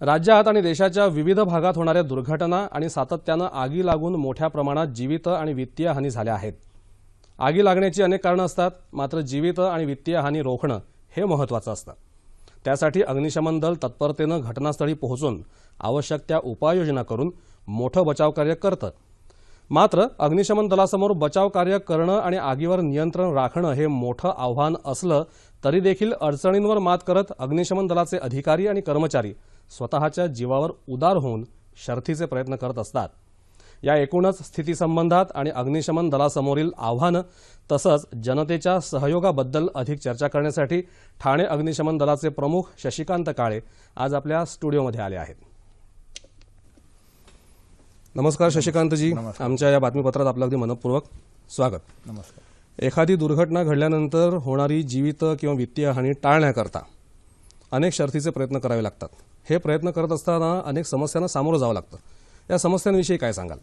राज्यात आणि देशाच्या विविध भागात होणाऱ्या दुर्घटना आणि सातत्यानं आगी लागून मोठ्या प्रमाणात जीवित आणि वित्तीय हानी झाल्या आहेत. आगी लागण्याची अनेक कारणं असतात मात्र जीवित आणि वित्तीय हानी रोखणं हे महत्त्वाचं असतं. त्यासाठी अग्निशमन दल तत्परतेनं घटनास्थळी पोहोचून आवश्यक त्या उपाययोजना करून मोठं बचावकार्य करतं. मात्र अग्निशमन दलासमोर बचाव कार्य करणं आणि आगीवर नियंत्रण राखणं हे मोठं आव्हान असलं तरी देखील अडचणींवर मात करत अग्निशमन दलाचे अधिकारी आणि कर्मचारी स्वतःच्या जीवावर उदार होऊन शर्थीचे प्रयत्न करत असतात. या एकूणच स्थितीसंबंधात आणि अग्निशमन दलासमोरील आव्हानं तसंच जनतेच्या सहयोगाबद्दल अधिक चर्चा करण्यासाठी ठाणे अग्निशमन दलाचे प्रमुख शशिकांत काळे आज आपल्या स्टुडिओमध्ये आले आहेत. नमस्कार शशिकांतजी. आमच्या या बातमीपत्रात आपलं अगदी मनपूर्वक स्वागत. नमस्कार. एखादी दुर्घटना घडल्यानंतर होणारी जीवित किंवा वित्तीय हानी टाळण्याकरता अनेक शर्थीचे प्रयत्न करावे लागतात. हे प्रयत्न करत असताना अनेक समस्यांना सामोरं जावं लागतं. या समस्यांविषयी काय सांगाल?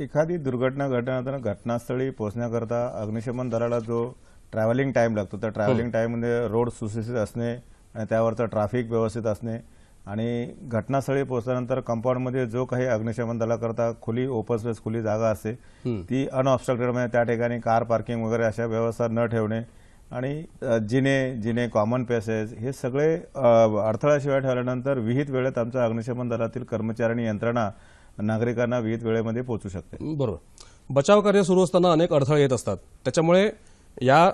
एखादी दुर्घटना घडल्यानंतर घटनास्थळी पोहोचण्याकरता अग्निशमन दलाला जो ट्रॅव्हलिंग टाइम लागतो त्या ट्रॅव्हलिंग टाईममध्ये रोड सुशिक्षित असणे आणि त्यावरचं ट्रॅफिक व्यवस्थित असणे आणि घटनास्थळी पोहोचल्यानंतर कंपाऊंडमध्ये जो काही अग्निशमन दलाकरता खुली ओपन स्पेस खुली जागा असते ती अनऑब्स्ट्रक्टेड म्हणजे त्या ठिकाणी कार पार्किंग वगैरे अशा व्यवस्था न ठेवणे आणि जिने जिने कॉमन पॅसेज हे सगळे अडथळ्याशिवाय ठेवल्यानंतर विहित वेळेत आमच्या अग्निशमन दलातील कर्मचारी आणि यंत्रणा नागरिकांना विहित वेळेमध्ये पोहोचू शकते. बरोबर. बचाव कार्य सुरू असताना अनेक अडथळे येत असतात. त्याच्यामुळे या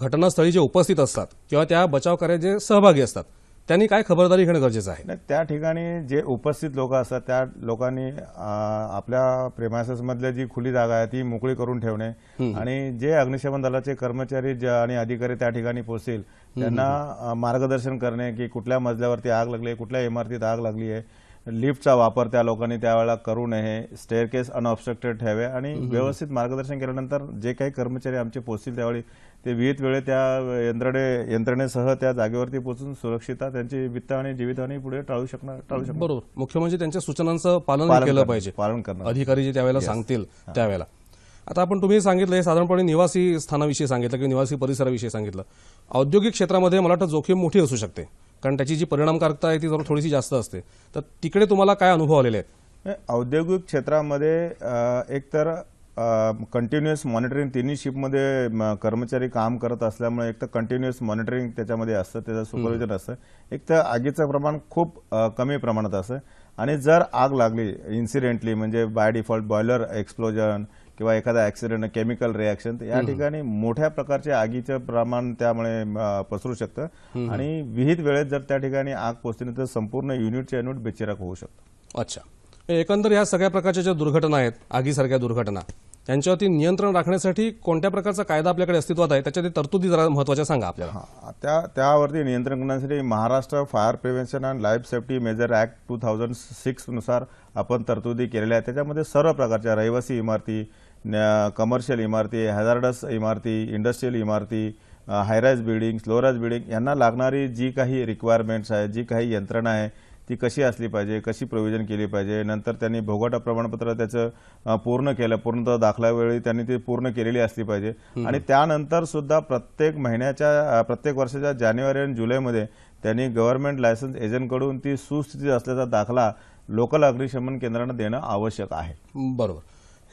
घटनास्थळी जे उपस्थित असतात किंवा त्या बचाव कार्यात जे सहभागी असतात त्यांनी काय खबरदारी घेणं गरजेचं आहे? त्या ठिकाणी जे उपस्थित लोक असतात त्या लोकांनी आपल्या प्रेमायसेस मधली जी खुली जागा आहे ती मोकळी करून ठेवणे आणि जे अग्निशमन दलाचे कर्मचारी आणि अधिकारी त्या ठिकाणी पोहोचतील त्यांना मार्गदर्शन करणे की कुठल्या मजल्यावरती आग लागली आहे कुठल्या इमारतीत आग लागली आहे लिफ्टचा वापर त्या लोकांनी त्यावेळेला करू नये स्टेअरकेस अनऑब्स्ट्रक्टेड ठेवे आणि व्यवस्थित मार्गदर्शन केल्यानंतर जे काही कर्मचारी आमचे पोहोचतील त्यावेळी ते विहित वेळे त्या यंत्रणे यंत्रणेसह त्या जागेवरती पोहोचून सुरक्षितता त्यांची वित्त आणि जीवितहानी पुढे टाळू शकणार टाळू शकणार बरोबर. मुख्य म्हणजे त्यांच्या सूचनांचं पालन केलं पाहिजे. पालन करणं. अधिकारी जे त्यावेळेला सांगतील त्यावेळेला. आता आपण तुम्ही सांगितलं हे साधारणपणे निवासी स्थानाविषयी सांगितलं किंवा निवासी परिसराविषयी सांगितलं. औद्योगिक क्षेत्रामध्ये मला वाटतं जोखीम मोठी असू शकते. कारण त्याची जी परिणामकारकता आहे ती जरा थोडीशी जास्त असते. तर तिकडे तुम्हाला काय अनुभव आलेले आहेत? औद्योगिक क्षेत्रामध्ये अ, एकतर कंटिन्युअस मॉनिटरिंग तिन्ही शिपमध्ये कर्मचारी काम करत असल्यामुळे एक तर कंटिन्युअस मॉनिटरिंग त्याच्यामध्ये असतं त्याचं सुपरविजन असतं. एक तर आगीचं प्रमाण खूप कमी प्रमाणात असतं. आणि जर आग लागली इन्सिडेंटली म्हणजे बाय डिफॉल्ट बॉयलर एक्सप्लोजन किंवा एखादा ऍक्सिडेंट केमिकल रिॲक्शन या ठिकाणी मोठ्या प्रकारचे आगीचं प्रमाण त्यामुळे पसरू शकतं. आणि विहित वेळेत जर त्या ठिकाणी आग पोचली तर संपूर्ण युनिटच्या युनिट बेचिराक होऊ शकतं. अच्छा. एकंदर ह्या सगळ्या प्रकारच्या ज्या दुर्घटना आहेत आगीसारख्या दुर्घटना त्यांच्यावरती नियंत्रण राखण्यासाठी कोणत्या प्रकारचा कायदा आपल्याकडे अस्तित्वात आहे? त्याच्या तरतुदी जरा महत्त्वाच्या सांगा आपल्याला. हा, त्या त्यावरती नियंत्रण करण्यासाठी Maharashtra fire prevention and life safety measures act two thousand सिक्सनुसार आपण तरतुदी केलेल्या आहेत. त्याच्यामध्ये सर्व प्रकारच्या रहिवासी इमारती कमर्शियल इमारती हॅझार्डस इमारती इंडस्ट्रीयल इमारती हायराईज बिल्डिंग स्लोराज बिल्डिंग यांना लागणारी जी काही रिक्वायरमेंट्स आहे जी काही यंत्रणा आहे ती कशी असली पाहिजे कशी प्रोव्हिजन केली पाहिजे नंतर त्यांनी भोगाटा प्रमाणपत्र त्याचं पूर्ण केलं पूर्णतः दाखल्यावेळी त्यांनी ते पूर्ण केलेली असली पाहिजे. आणि त्यानंतर सुद्धा प्रत्येक महिन्याच्या प्रत्येक वर्षाच्या जानेवारी आणि जुलैमध्ये त्यांनी गव्हर्नमेंट लायसन्स एजंटकडून ती सुस्थिती असल्याचा दाखला लोकल अग्निशमन केंद्रांना देणं आवश्यक आहे. बरोबर.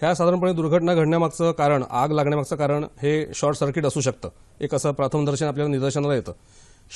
ह्या साधारणपणे दुर्घटना घडण्यामागचं कारण आग लागण्यामागचं कारण हे शॉर्ट सर्किट असू शकतं. एक असं प्रथमदर्शन आपल्याला निदर्शनाला येतं.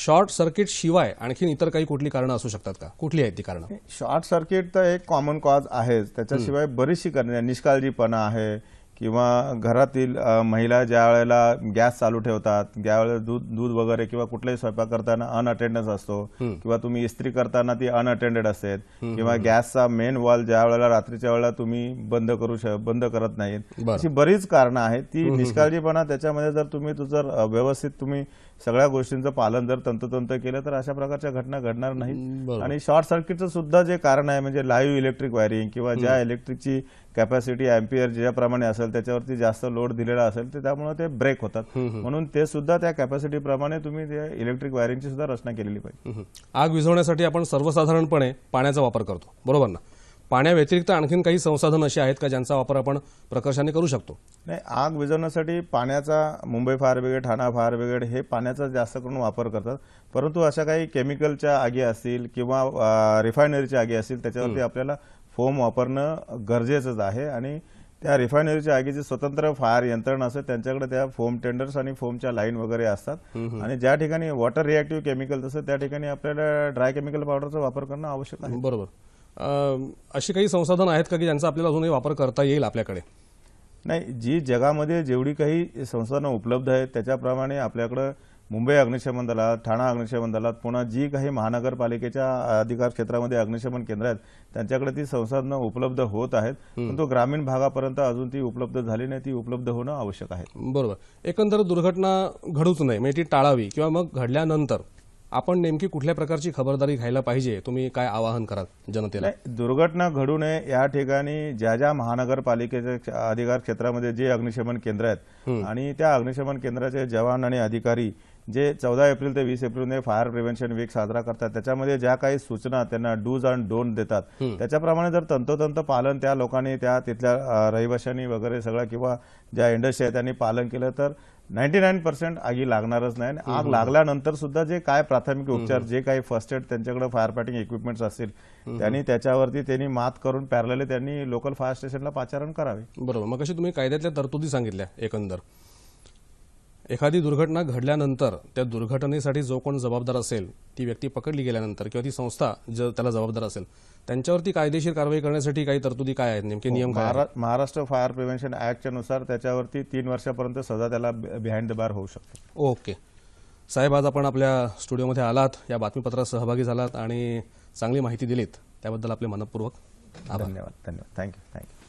शॉर्ट सर्किट शिवाय आणखीन इतर काही कुठली कारणं असू शकतात का? कुठली आहेत ती कारणं? शॉर्ट सर्किट तर एक कॉमन कॉज आहेच. त्याच्याशिवाय बरीचशी कारणे निष्काळजीपणा आहे किंवा घरातील महिला ज्या वेळेला गॅस चालू ठेवतात ज्यावेळेला दूध दूध वगैरे किंवा कुठलाही स्वयंपाक करताना अनअटेंडन्स असतो किंवा तुम्ही इस्त्री करताना ती अनअटेंडेड असते किंवा गॅसचा मेन वॉल ज्या वेळेला रात्रीच्या वेळेला तुम्ही बंद करू श- बंद करत नाहीत. अशी बरीच कारणं आहेत. ती निष्काळजीपणा त्याच्यामध्ये जर तुम्ही जर व्यवस्थित तुम्ही सगळ्या गोष्टींचं पालन जर तंतोतंत केलं तर अशा प्रकारच्या घटना घडणार नाही बरोबर. आणि शॉर्ट सर्किटचं सुद्धा जे कारण आहे म्हणजे लाईव्ह इलेक्ट्रिक वायरिंग किंवा ज्या इलेक्ट्रिकची कॅपॅसिटी अँपियर ज्याप्रमाणे असेल त्याच्यावरती जास्त लोड दिलेला असेल तर त्यामुळे ते ब्रेक होतात. म्हणून ते सुद्धा त्या कॅपॅसिटी प्रमाणे तुम्ही ते इलेक्ट्रिक वायरिंगची सुद्धा रचना केलेली पाहिजे. आग विझवण्यासाठी आपण सर्वसाधारणपणे पाण्याचा वापर करतो. बरोबर ना? पाण्याव्यतिरिक्त आणखीन काही संसाधन अशी आहेत का ज्यांचा वापर आपण प्रकर्षाने करू शकतो? नाही आग विझवण्यासाठी पाण्याचा Mumbai fire brigade Thana fire brigade हे पाण्याचा जास्त करून वापर करतात. परंतु अशा काही केमिकलच्या आगी असतील किंवा रिफायनरीच्या आगी असतील त्याच्यावरती आपल्याला फोम वापरणं गरजेचंच आहे आणि त्या रिफायनरीच्या आगीची स्वतंत्र फायर यंत्रणा असते त्यांच्याकडे त्या फोम टेंडर्स आणि फोमच्या लाईन वगैरे असतात. आणि ज्या ठिकाणी वॉटर रिॲक्टिव्ह केमिकल असतं त्या ठिकाणी आपल्याला ड्राय केमिकल पावडरचा वापर करणं आवश्यक आहे. बरोबर. अशी काही संसाधन आहेत का की ज्यांचा आपल्याला अजूनही वापर करता येईल आपल्याकडे? नाही जी जगामध्ये जेवढी काही संसाधनं उपलब्ध आहेत त्याच्याप्रमाणे आपल्याकडं मुंबई अग्निशमन दलात ठाणा अग्निशमन दलात पुन्हा जी काही महानगरपालिकेच्या अधिकार क्षेत्रामध्ये अग्निशमन केंद्र आहेत त्यांच्याकडे ती संसाधनं उपलब्ध होत आहेत. परंतु ग्रामीण भागापर्यंत अजून ती उपलब्ध झाली नाही ती उपलब्ध होणं आवश्यक आहे. बरोबर. एकंदर दुर्घटना घडूच नये म्हणजे ती टाळावी किंवा मग घडल्यानंतर आपण नेमकी कुठल्या प्रकारची खबरदारी घ्यायला पाहिजे तुम्ही काय आवाहन कराल जनतेला? नाही दुर्घटना घडू नये या ठिकाणी ज्या ज्या महानगरपालिकेच्या अधिकार क्षेत्रामध्ये जे अग्निशमन केंद्र आहेत आणि त्या अग्निशमन केंद्राचे जवान आणि अधिकारी जे चौदा एप्रिल ते वीस एप्रिलमध्ये फायर प्रिव्हेन्शन वीक साजरा करतात त्याच्यामध्ये ज्या काही सूचना त्यांना डूज अँड डोंट देतात त्याच्याप्रमाणे जर तंतोतंत पालन त्या लोकांनी त्या तिथल्या रहिवाशांनी वगैरे सगळं किंवा ज्या इंडस्ट्री आहेत त्यांनी पालन केलं तर नाईन्टी नाईन पर्सेंट आगी लागणारच नाही. आणि आग लागल्यानंतर सुद्धा जे काय प्राथमिक उपचार जे काही फर्स्ट एड त्यांच्याकडे फायर फायटिंग इक्विपमेंट्स असतील त्यांनी त्याच्यावरती त्यांनी मात करून पॅरलेले त्यांनी लोकल फायर स्टेशनला पाचारण करावे. बरोबर. मग कशी तुम्ही कायद्यातल्या तरतुदी सांगितल्या एकंदर? एखादी दुर्घटना घडल्यानंतर त्या दुर्घटनेसाठी जो कोण जबाबदार असेल ती व्यक्ती पकडली गेल्यानंतर किंवा ती संस्था ज त्याला जबाबदार असेल त्यांच्यावरती कायदेशीर कारवाई करण्यासाठी काही तरतुदी काय आहेत? नेमके नियम महाराष्ट्र फायर प्रिव्हेन्शन ऍक्टच्या नुसार त्याच्यावरती तीन वर्षापर्यंत सजा त्याला बिहाइंड द बार होऊ शकते. ओके. साहेब आज आपण आपल्या स्टुडिओमध्ये आलात या बातमीपत्रात सहभागी झालात आणि चांगली माहिती दिलीत. त्याबद्दल आपले मनपूर्वक धन्यवाद धन्यवाद. Thank you thank you